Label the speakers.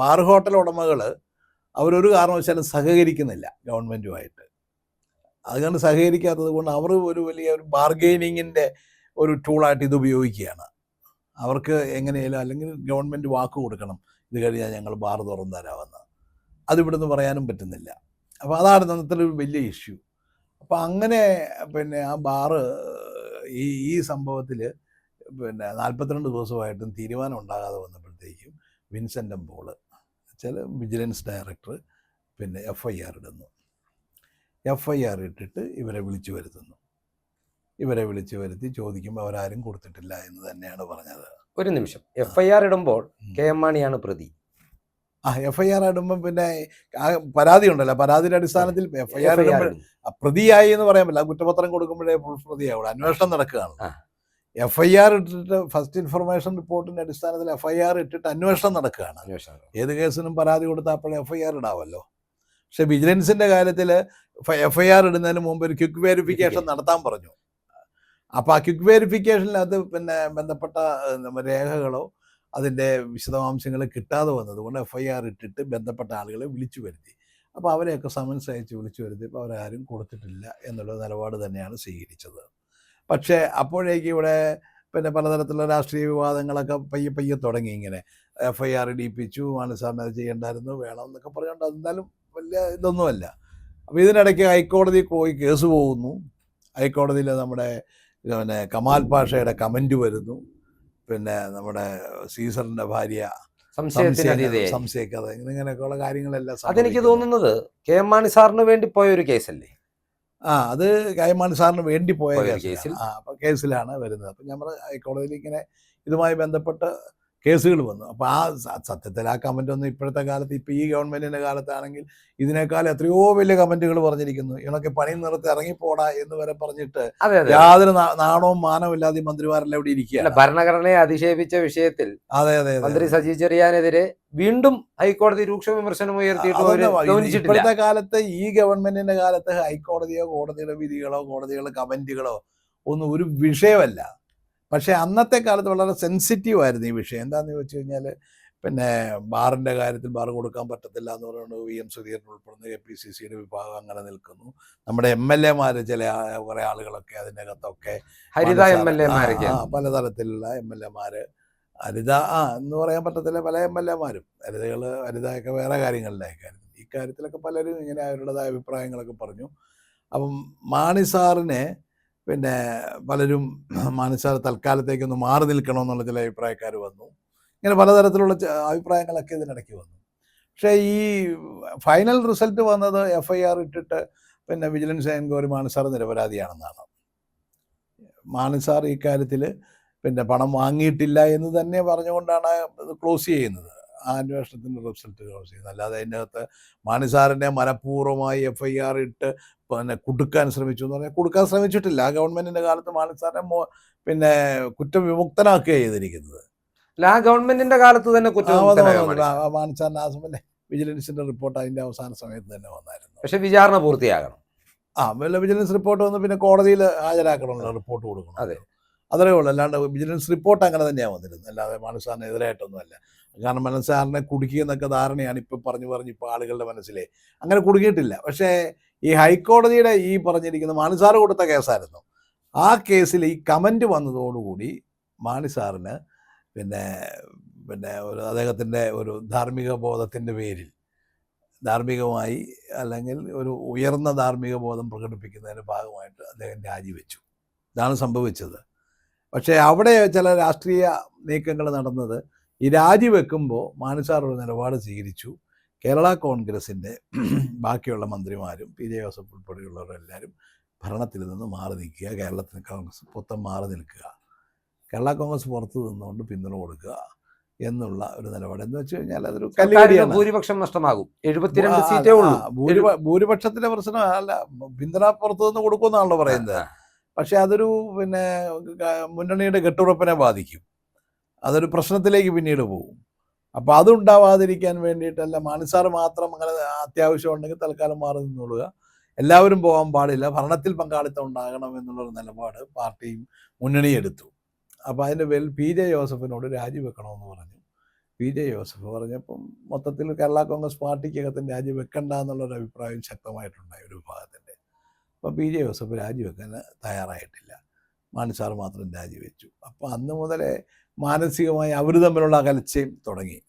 Speaker 1: Bar hotel ഉടമകൾ അവരൊരു കാരണവശാലും സഹകരിക്കുന്നില്ല ഗവൺമെന്റുമായിട്ട് അതുകൊണ്ട് സഹകരിക്കാത്തത് കൊണ്ട് അവർ ഒരു വലിയ ഒരു ബാർഗെയിനിങ്ങിന്റെ ഒരു ടൂളായിട്ട് ഇത് ഉപയോഗിക്കുകയാണ്. അവർക്ക് എങ്ങനെയാലും അല്ലെങ്കിൽ ഗവൺമെന്റ് വാക്ക് കൊടുക്കണം ഇത് കഴിഞ്ഞാൽ ഞങ്ങൾ ബാർ തുറന്നു തരാമെന്ന് അത് ഇവിടുന്ന് പറയാനും പറ്റുന്നില്ല. അപ്പോൾ അതാണ് ഇന്നത്തെ ഒരു വലിയ ഇഷ്യൂ. അപ്പോൾ അങ്ങനെ പിന്നെ ആ ബാറ് ഈ ഈ സംഭവത്തിൽ പിന്നെ നാൽപ്പത്തിരണ്ട് ദിവസമായിട്ടും തീരുമാനം ഉണ്ടാകാതെ വന്നപ്പോഴത്തേക്കും വിൻസെന്റ് പോൾ വെച്ചാൽ വിജിലൻസ് ഡയറക്ടർ പിന്നെ എഫ് ഐ ആർ ഇടുന്നു. എഫ് ഐ ആർ ഇട്ടിട്ട് ഇവരെ വിളിച്ചു വരുത്തുന്നു. ഇവരെ വിളിച്ചു വരുത്തി ചോദിക്കുമ്പോൾ അവരാരും കൊടുത്തിട്ടില്ല എന്ന് തന്നെയാണ് പറഞ്ഞത്.
Speaker 2: ഒരു നിമിഷം. എഫ് ഐ ആർ ഇടുമ്പോൾ കെ എം മാണിയാണ് പ്രതി.
Speaker 1: ആ എഫ് ഐ ആർ ഇടുമ്പം പിന്നെ പരാതി ഉണ്ടല്ലോ. പരാതിയുടെ അടിസ്ഥാനത്തിൽ എഫ് ഐ ആർ ഇടുമ്പോൾ പ്രതിയായി എന്ന് പറയാൻ പറ്റില്ല. കുറ്റപത്രം കൊടുക്കുമ്പോഴേ ഫുൾ പ്രതിയാവുള്ളൂ. അന്വേഷണം നടക്കുകയാണ്. എഫ് ഐ ആർ ഇട്ടിട്ട് ഫസ്റ്റ് ഇൻഫർമേഷൻ റിപ്പോർട്ടിന്റെ അടിസ്ഥാനത്തിൽ എഫ് ഐ ആർ ഇട്ടിട്ട് അന്വേഷണം നടക്കുകയാണ്. ഏത് കേസിനും പരാതി കൊടുത്താൽ അപ്പോൾ എഫ് ഐ ആർ ഇടാമല്ലോ പക്ഷെ വിജിലൻസിന്റെ കാര്യത്തിൽ എഫ് ഐ ആർ ഇടുന്നതിന് മുമ്പ് ഒരു ക്വിക്ക് വെരിഫിക്കേഷൻ നടത്താൻ പറഞ്ഞു. അപ്പോൾ ആ ക്വിക്ക് വെരിഫിക്കേഷനിൽ പിന്നെ ബന്ധപ്പെട്ട രേഖകളോ അതിന്റെ വിശദാംശങ്ങൾ കിട്ടാതെ വന്നതുകൊണ്ട് എഫ് ഐ ആർ ഇട്ടിട്ട് ബന്ധപ്പെട്ട ആളുകളെ വിളിച്ചു വരുത്തി. അപ്പോൾ അവരെയൊക്കെ സമൻസ് അയച്ച് വിളിച്ചു വരുത്തിയപ്പോൾ അവരാരും കൊടുത്തിട്ടില്ല എന്നുള്ള നിലപാട് തന്നെയാണ് സ്വീകരിച്ചത്. പക്ഷേ അപ്പോഴേക്ക് ഇവിടെ പിന്നെ പലതരത്തിലുള്ള രാഷ്ട്രീയ വിവാദങ്ങളൊക്കെ പയ്യെ പയ്യെ തുടങ്ങി ഇങ്ങനെ. എഫ് ഐ ആർ ഇടിപ്പിച്ചു മാനസാറിന് അത് ചെയ്യേണ്ടായിരുന്നു വേണം എന്നൊക്കെ പറഞ്ഞുകൊണ്ട് എന്നാലും വലിയ ഇതൊന്നുമല്ല. അപ്പോൾ ഇതിനിടയ്ക്ക് ഹൈക്കോടതി പോയി കേസ് പോകുന്നു. ഹൈക്കോടതിയിൽ നമ്മുടെ പിന്നെ കമാൽ പാഷയുടെ കമന്റ് വരുന്നു. പിന്നെ നമ്മുടെ സീസറിന്റെ ഭാര്യ സംശയിക്കാതെ ഇങ്ങനെ ഇങ്ങനെയൊക്കെയുള്ള കാര്യങ്ങളെല്ലാം
Speaker 2: അതെനിക്ക് തോന്നുന്നത് കെ എം മാണി സാറിന് വേണ്ടി പോയ ഒരു കേസല്ലേ?
Speaker 1: ആ അത് കൈമാൻ സാറിന് വേണ്ടി പോയ.
Speaker 2: കേസിൽ.
Speaker 1: ആ കേസിലാണ് വരുന്നത് അപ്പം നമ്മൾ ഹൈക്കോടതിയിൽ ഇങ്ങനെ ഇതുമായി ബന്ധപ്പെട്ട് കേസുകൾ വന്നു. അപ്പോൾ ആ സത്യത്തിൽ ആ കമന്റ് ഒന്നും ഇപ്പോഴത്തെ കാലത്ത് ഇപ്പോൾ ഈ ഗവൺമെന്റിന്റെ കാലത്താണെങ്കിൽ ഇതിനേക്കാൾ എത്രയോ വലിയ കമന്റുകൾ പറഞ്ഞിരിക്കുന്നു. ഇവനൊക്കെ പണി നിർത്തി ഇറങ്ങിപ്പോടാ എന്ന് വരെ പറഞ്ഞിട്ട് യാതൊരു നാണവും മാനവും ഇല്ലാതെ മന്ത്രിമാരെല്ലാം ഇവിടെ
Speaker 2: ഇരിക്കുക
Speaker 1: ഇരിക്കുകയാണ്
Speaker 2: ഭരണഘടനയെ അധിക്ഷേപിച്ച വിഷയത്തിൽ
Speaker 1: അതെ അതെ
Speaker 2: മന്ത്രി സജി ചെറിയാനെതിരെ വീണ്ടും ഹൈക്കോടതി രൂക്ഷ വിമർശനം ഉയർത്തിയിട്ട്
Speaker 1: ഇപ്പോഴത്തെ കാലത്ത് ഈ ഗവൺമെന്റിന്റെ കാലത്ത് ഹൈക്കോടതിയോ കോടതിയുടെ വിധികളോ കോടതികളുടെ കമന്റുകളോ ഒന്നും ഒരു വിഷയമല്ല. പക്ഷേ അന്നത്തെ കാലത്ത് വളരെ സെൻസിറ്റീവ് ആയിരുന്നു ഈ വിഷയം. എന്താന്ന് ചോദിച്ചു കഴിഞ്ഞാൽ പിന്നെ ബാറിന്റെ കാര്യത്തിൽ ബാർ കൊടുക്കാൻ പറ്റത്തില്ല എന്ന് പറയുന്നത് വി എം സുധീരൻ ഉൾപ്പെടുന്ന കെ പി സി സിയുടെ വിഭാഗം അങ്ങനെ നിൽക്കുന്നു. നമ്മുടെ എം എൽ എമാർ ചില കുറെ ആളുകളൊക്കെ അതിന്റെ അകത്തൊക്കെ
Speaker 2: ഹരിത എം എൽ
Speaker 1: എമാർ പലതരത്തിലുള്ള എം എൽ എമാർ ഹരിത ആ എന്ന് പറയാൻ പറ്റത്തില്ല പല എം എൽ എമാരും. ഹരിതകൾ ഹരിതയൊക്കെ വേറെ കാര്യങ്ങളിലായിരിക്കും ഇക്കാര്യത്തിലൊക്കെ പലരും ഇങ്ങനെ അവരുടേതായ അഭിപ്രായങ്ങളൊക്കെ പറഞ്ഞു. അപ്പം മാണി സാറിനെ പിന്നെ പലരും മാണി സാർ തൽക്കാലത്തേക്കൊന്ന് മാറി നിൽക്കണമെന്നുള്ള ചില അഭിപ്രായക്കാർ വന്നു. ഇങ്ങനെ പലതരത്തിലുള്ള അഭിപ്രായങ്ങളൊക്കെ ഇതിനിടയ്ക്ക് വന്നു. പക്ഷേ ഈ ഫൈനൽ റിസൾട്ട് വന്നത് എഫ് ഐ ആർ ഇട്ടിട്ട് പിന്നെ വിജിലൻസ് എൻക്വയറി മാനസാർ നിരപരാധിയാണെന്നാണ്. മാനസാർ ഇക്കാര്യത്തിൽ പിന്നെ പണം വാങ്ങിയിട്ടില്ല എന്ന് തന്നെ പറഞ്ഞുകൊണ്ടാണ് ക്ലോസ് ചെയ്യുന്നത്. അന്വേഷണത്തിന്റെ റിസൾട്ട് ക്ലോസ് ചെയ്യുന്നത് അല്ലാതെ അതിന്റെ അകത്ത് മാണി സാറിനെ മനഃപൂർവമായി എഫ് ഐ ആർ ഇട്ട് പിന്നെ കുടുക്കാൻ ശ്രമിച്ചു എന്ന് പറഞ്ഞാൽ കൊടുക്കാൻ ശ്രമിച്ചിട്ടില്ല ആ ഗവൺമെന്റിന്റെ കാലത്ത് മാണി സാറിനെ മോ- പിന്നെ കുറ്റവിമുക്തനാക്കുക ചെയ്തിരിക്കുന്നത്
Speaker 2: അല്ല ആ ഗവൺമെന്റിന്റെ കാലത്ത് തന്നെ. പാടില്ല.
Speaker 1: ആ, സമയം വിജിലൻസിന്റെ റിപ്പോർട്ട് അതിന്റെ അവസാന സമയത്ത് തന്നെ വന്നായിരുന്നു
Speaker 2: പക്ഷെ വിചാരണ പൂർത്തിയാകണം
Speaker 1: ആ വിജിലൻസ് റിപ്പോർട്ട് വന്ന് പിന്നെ കോടതിയിൽ ഹാജരാക്കണമല്ലോ റിപ്പോർട്ട് കൊടുക്കണം
Speaker 2: അതെ.
Speaker 1: അത്രേ ഉള്ളൂ. അല്ലാണ്ട് വിജിലൻസ് റിപ്പോർട്ട് അങ്ങനെ തന്നെയാണ് വന്നിരുന്നത്. അല്ലാതെ മാനസാറിന് എതിരായിട്ടൊന്നുമല്ല. കാരണം മനസ്സാറിനെ കുടുക്കിയെന്നൊക്കെ ധാരണയാണ് ഇപ്പം പറഞ്ഞു പറഞ്ഞ് ഇപ്പോൾ ആളുകളുടെ മനസ്സിലെ. അങ്ങനെ കുടുക്കിയിട്ടില്ല പക്ഷേ ഈ ഹൈക്കോടതിയുടെ ഈ പറഞ്ഞിരിക്കുന്ന മാണിസാറ് കൊടുത്ത കേസായിരുന്നു. ആ കേസിൽ ഈ കമന്റ് വന്നതോടുകൂടി മാണിസാറിന് പിന്നെ പിന്നെ ഒരു അദ്ദേഹത്തിന്റെ ഒരു ധാർമ്മിക ബോധത്തിന്റെ പേരിൽ ധാർമ്മികമായി അല്ലെങ്കിൽ ഒരു ഉയർന്ന ധാർമ്മിക ബോധം പ്രകടിപ്പിക്കുന്നതിന്റെ ഭാഗമായിട്ട് അദ്ദേഹം രാജിവെച്ചു. ഇതാണ് സംഭവിച്ചത്. പക്ഷേ അവിടെ ചില രാഷ്ട്രീയ നീക്കങ്ങൾ നടന്നത് ഈ രാജിവെക്കുമ്പോൾ മാണിസാർ ഒരു നിലപാട് സ്വീകരിച്ചു. കേരള കോൺഗ്രസിന്റെ ബാക്കിയുള്ള മന്ത്രിമാരും പി ജെ ജോസഫ് ഉൾപ്പെടെയുള്ളവരെല്ലാവരും ഭരണത്തിൽ നിന്ന് മാറി നിൽക്കുക കേരളത്തിന് കോൺഗ്രസ് പൊത്തം മാറി നിൽക്കുക കേരള കോൺഗ്രസ് പുറത്തു നിന്നുകൊണ്ട് പിന്തുണ കൊടുക്കുക എന്നുള്ള ഒരു നിലപാട്. എന്ന് വെച്ച് കഴിഞ്ഞാൽ അതൊരു കല്ലുകടിയാണ്
Speaker 2: ഭൂരിപക്ഷം നഷ്ടമാകും. എഴുപത്തിരണ്ട് സീറ്റേ ഉള്ളൂ.
Speaker 1: ഭൂരിപ- ഭൂരിപക്ഷത്തിന്റെ പ്രശ്നം അല്ല പിന്തുണ പുറത്തു നിന്ന് കൊടുക്കുമെന്നാണല്ലോ പറയുന്നത്. പക്ഷെ അതൊരു പിന്നെ മുന്നണിയുടെ കെട്ടുറപ്പിനെ ബാധിക്കും. അതൊരു പ്രശ്നത്തിലേക്ക് പിന്നീട് പോകും. അപ്പോൾ അതുണ്ടാവാതിരിക്കാൻ വേണ്ടിയിട്ടല്ല മാണിസാർ മാത്രം അങ്ങനെ അത്യാവശ്യം ഉണ്ടെങ്കിൽ തൽക്കാലം മാറി നിന്നോളുക. എല്ലാവരും പോകാൻ പാടില്ല. ഭരണത്തിൽ പങ്കാളിത്തം ഉണ്ടാകണം എന്നുള്ളൊരു നിലപാട് പാർട്ടിയും മുന്നണി എടുത്തു. അപ്പോൾ അതിന്റെ പേരിൽ പി ജെ ജോസഫിനോട് രാജിവെക്കണമെന്ന് പറഞ്ഞു. പി ജെ ജോസഫ് പറഞ്ഞപ്പം മൊത്തത്തിൽ കേരള കോൺഗ്രസ് പാർട്ടിക്കകത്തും രാജിവെക്കണ്ട എന്നുള്ളൊരു അഭിപ്രായം ശക്തമായിട്ടുണ്ടായി ഒരു വിഭാഗത്തിന്റെ അപ്പോൾ പി ജെ ജോസഫ് രാജിവെക്കാൻ തയ്യാറായിട്ടില്ല. മാണി മാത്രം രാജിവെച്ചു. അപ്പോൾ അന്ന് മുതലേ മാനസികമായി അവർ തമ്മിലുള്ള അകൽച്ചയും തുടങ്ങി.